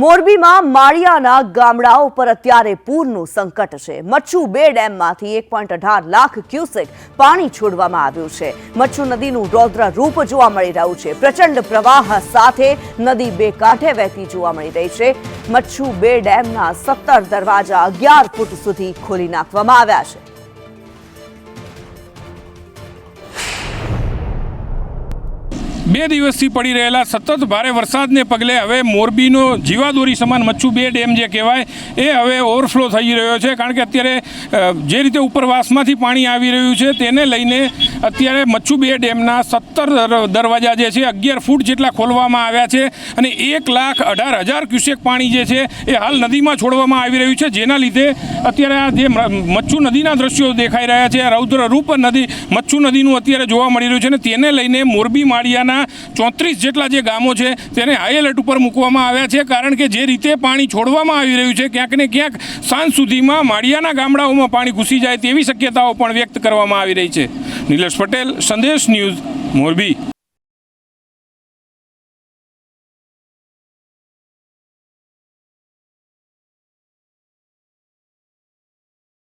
મોરબીમાં માળિયાના ગામડાઓ પર અત્યારે પૂરનું સંકટ છે. મચ્છુ બે ડેમમાંથી એક પોઈન્ટ અઢાર લાખ ક્યુસેક પાણી છોડવામાં આવ્યું છે. મચ્છુ નદીનું રૌદ્ર રૂપ જોવા મળી રહ્યું છે. પ્રચંડ પ્રવાહ સાથે નદી બે કાંઠે વહેતી જોવા મળી રહી છે. મચ્છુ બે ડેમના સત્તર દરવાજા અગિયાર ફૂટ સુધી ખોલી નાખવામાં આવ્યા છે. બે દિવસથી પડી રહેલા સતત ભારે વરસાદને પગલે હવે મોરબીનો જીવાદોરી સમાન મચ્છુ બે ડેમ જે કહેવાય, એ હવે ઓવરફ્લો થઈ રહ્યો છે. કારણ કે અત્યારે જે રીતે ઉપરવાસમાંથી પાણી આવી રહ્યું છે, તેને લઈને અત્યારે મચ્છુ બે ડેમના સત્તર દરવાજા જે છે, અગિયાર ફૂટ જેટલા ખોલવામાં આવ્યા છે અને એક લાખ અઢાર હજાર ક્યુસેક પાણી જે છે, એ હાલ નદીમાં છોડવામાં આવી રહ્યું છે. જેના લીધે અત્યારે આ જે મચ્છુ નદીના દ્રશ્યો દેખાઈ રહ્યા છે. રૌદ્ર રૂપ નદી, મચ્છુ નદીનું અત્યારે જોવા મળી રહ્યું છે અને તેને લઈને મોરબી માળિયાના ચોત્રીસ જેટલા જે ગામો છે, તેને હાઈ એલર્ટ ઉપર મૂકવામાં આવ્યા છે. કારણ કે જે રીતે પાણી છોડવામાં આવી રહ્યું છે, ક્યાંક ને ક્યાંક સાંજ સુધીમાં માળિયાના ગામડાઓમાં પાણી ઘૂસી જાય તેવી શક્યતાઓ પણ વ્યક્ત કરવામાં આવી રહી છે. નિલેશ પટેલ સંદેશ ન્યૂઝ મોરબી.